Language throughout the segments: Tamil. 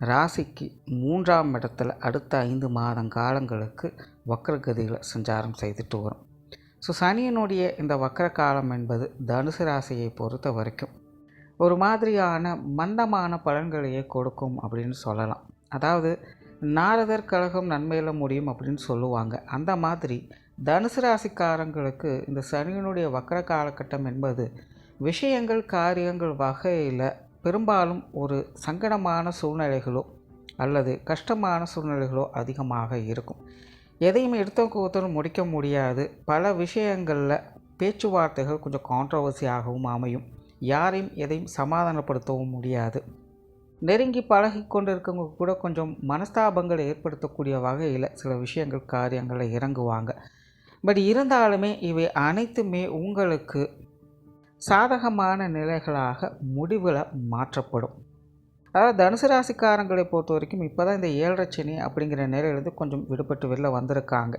ராசிக்கு மூன்றாம் இடத்துல அடுத்த ஐந்து மாதம் காலங்களுக்கு வக்ரகதியில் சஞ்சாரம் செய்துட்டு வரும். ஸோ சனியனுடைய இந்த வக்ர காலம் என்பது தனுசு ராசியை பொறுத்த வரைக்கும் ஒரு மாதிரியான மந்தமான பலன்களையே கொடுக்கும் அப்படின்னு சொல்லலாம். அதாவது நாரதர் கழகம் நன்மையில் முடியும் அப்படின்னு சொல்லுவாங்க. அந்த மாதிரி தனுசு ராசிக்காரங்களுக்கு இந்த சனியனுடைய வக்ர காலகட்டம் என்பது விஷயங்கள் காரியங்கள் வகையில் பெரும்பாலும் ஒரு சங்கடமான சூழ்நிலைகளோ அல்லது கஷ்டமான சூழ்நிலைகளோ அதிகமாக இருக்கும். எதையும் எடுத்தோன்னு முடிக்க முடியாது. பல விஷயங்களில் பேச்சுவார்த்தைகள் கொஞ்சம் கான்ட்ரவர்சியாகவும் அமையும். யாரையும் எதையும் சமாதானப்படுத்தவும் முடியாது. நெருங்கி பழகி கொண்டிருக்கவங்க கூட கொஞ்சம் மனஸ்தாபங்களை ஏற்படுத்தக்கூடிய வகையில் சில விஷயங்கள் காரியங்களில் இறங்குவாங்க. பட் இருந்தாலுமே இவை அனைத்துமே உங்களுக்கு சாதகமான நிலைகளாக முடிவில் மாற்றப்படும். அதாவது தனுசு ராசிக்காரங்களை பொறுத்த வரைக்கும் இப்போ தான் இந்த ஏழரை சனி அப்படிங்கிற நிலையிலேருந்து கொஞ்சம் விடுபட்டு வெளில வந்திருக்காங்க.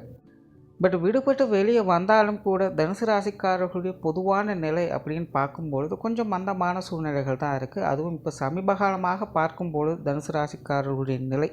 பட் விடுபட்டு வெளியே வந்தாலும் கூட தனுசு ராசிக்காரர்களுடைய பொதுவான நிலை அப்படின்னு பார்க்கும்பொழுது கொஞ்சம் மந்தமான சூழ்நிலைகள் தான் இருக்குது அதுவும் இப்போ சமீபகாலமாக பார்க்கும்பொழுது தனுசு ராசிக்காரர்களுடைய நிலை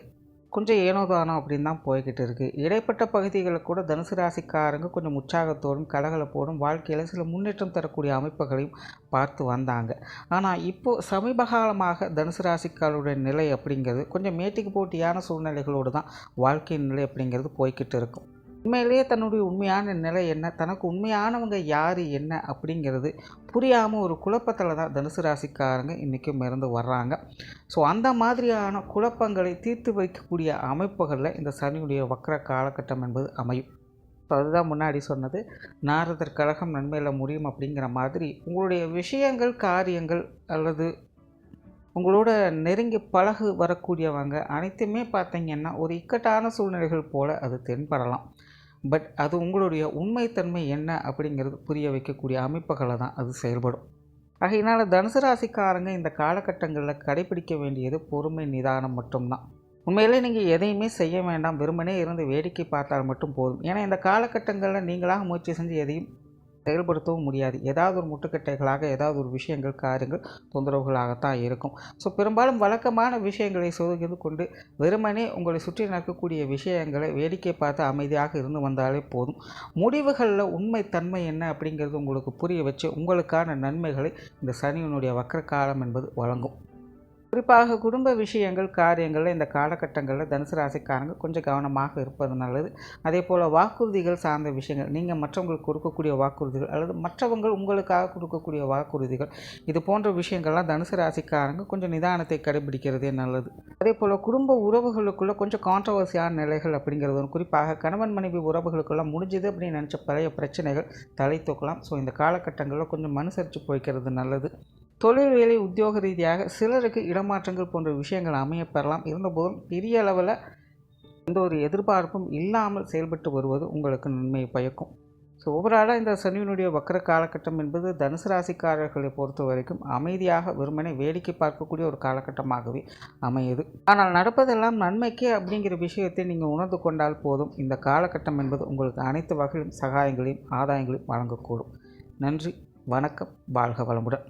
கொஞ்சம் ஏனோதானம் அப்படின்னு தான் போய்கிட்டு இருக்குது இடைப்பட்ட பகுதிகளில் கூட தனுசு ராசிக்காரங்க கொஞ்சம் உற்சாகத்தோடும் கலகலப்போடும் வாழ்க்கையில் சில முன்னேற்றம் தரக்கூடிய அமைப்புகளையும் பார்த்து வந்தாங்க. ஆனால் இப்போது சமீபகாலமாக தனுசு ராசிக்காரருடைய நிலை அப்படிங்கிறது கொஞ்சம் மேட்டிக்கு போட்டியான சூழ்நிலைகளோடு தான் வாழ்க்கையின் நிலை அப்படிங்கிறது போய்கிட்டு இருக்கும். உண்மையிலேயே தன்னுடைய உண்மையான நிலை என்ன? தனக்கு உண்மையானவங்க யார்? என்ன? அப்படிங்கிறது புரியாமல் ஒரு குழப்பத்தில் தான் தனுசு ராசிக்காரங்க இன்றைக்கும் இருந்து வர்றாங்க. ஸோ அந்த மாதிரியான குழப்பங்களை தீர்த்து வைக்கக்கூடிய அமைப்புகளில் இந்த சனியுடைய வக்கர காலகட்டம் என்பது அமையும். ஸோ அதுதான் முன்னாடி சொன்னது. நாரதர் கழகம் நன்மையில் முடியும் அப்படிங்கிற மாதிரி உங்களுடைய விஷயங்கள் காரியங்கள் அல்லது உங்களோட நெருங்கி பழகு வரக்கூடியவங்க அனைத்துமே பார்த்தீங்கன்னா ஒரு இக்கட்டான சூழ்நிலைகள் போல் அது தென்படலாம். பட் அது உங்களுடைய உண்மைத்தன்மை என்ன அப்படிங்கிறது புரிய வைக்கக்கூடிய அமைப்புகளை தான் அது செயல்படும். ஆகையினால் தனுசு ராசிக்காரங்க இந்த காலகட்டங்களில் கடைபிடிக்க வேண்டியது பொறுமை நிதானம் மட்டும்தான். உண்மையிலே நீங்கள் எதையுமே செய்ய வேண்டாம். வெறுமனே இருந்து வேடிக்கை பார்த்தால் மட்டும் போதும். ஏன்னா இந்த காலகட்டங்களில் நீங்களாக முயற்சி செஞ்சு எதையும் செயல்படுத்தவும் முடியாது. ஏதாவது ஒரு முட்டுக்கட்டைகளாக ஏதாவது ஒரு விஷயங்கள் காரியங்கள் தொந்தரவுகளாகத்தான் இருக்கும். ஸோ பெரும்பாலும் வழக்கமான விஷயங்களை சொதுக்கிது கொண்டு வெறுமனே உங்களை சுற்றி நடக்கக்கூடிய விஷயங்களை வேடிக்கை பார்த்து அமைதியாக இருந்து வந்தாலே போதும். முடிவுகளில் உண்மை தன்மை என்ன அப்படிங்கிறது உங்களுக்கு புரிய வச்சு உங்களுக்கான நன்மைகளை இந்த சனியினுடைய வக்கர காலம் என்பது வழங்கும். குறிப்பாக குடும்ப விஷயங்கள் காரியங்களில் இந்த காலகட்டங்களில் தனுசு ராசிக்காரங்க கொஞ்சம் கவனமாக இருப்பது நல்லது. அதே போல் வாக்குறுதிகள் சார்ந்த விஷயங்கள் நீங்கள் மற்றவங்களுக்கு கொடுக்கக்கூடிய வாக்குறுதிகள் அல்லது மற்றவங்க உங்களுக்காக கொடுக்கக்கூடிய வாக்குறுதிகள் இது போன்ற விஷயங்கள்லாம் தனுசு ராசிக்காரங்க கொஞ்சம் நிதானத்தை கடைபிடிக்கிறதே நல்லது. அதே போல் குடும்ப உறவுகளுக்குள்ளே கொஞ்சம் கான்ட்ரவர்சியான நிலைகள் அப்படிங்கிறது ஒன்று. குறிப்பாக கணவன் மனைவி உறவுகளுக்கெல்லாம் முடிஞ்சுது அப்படின்னு நினச்ச பழைய பிரச்சனைகள் தலை தூக்கலாம். ஸோ இந்த காலகட்டங்களில் கொஞ்சம் மனுசரித்து போய்க்கிறது நல்லது. தொழில் வேலை உத்தியோக ரீதியாக சிலருக்கு இடமாற்றங்கள் போன்ற விஷயங்கள் அமையப்பெறலாம். இருந்தபோதும் பெரிய அளவில் எந்த ஒரு எதிர்பார்ப்பும் இல்லாமல் செயல்பட்டு வருவது உங்களுக்கு நன்மையை பயக்கும். ஸோ ஓவராலாக இந்த சனியினுடைய வக்கர காலகட்டம் என்பது தனுசு ராசிக்காரர்களை பொறுத்த வரைக்கும் அமைதியாக வெறுமனே வேடிக்கை பார்க்கக்கூடிய ஒரு காலகட்டமாகவே அமையுது. ஆனால் நடப்பதெல்லாம் நன்மைக்கே அப்படிங்கிற விஷயத்தை நீங்கள் உணர்ந்து கொண்டால் போதும். இந்த காலகட்டம் என்பது உங்களுக்கு அனைத்து வகையிலும் சகாயங்களையும் ஆதாயங்களையும் வழங்கக்கூடும். நன்றி வணக்கம் வாழ்க வளமுடன்.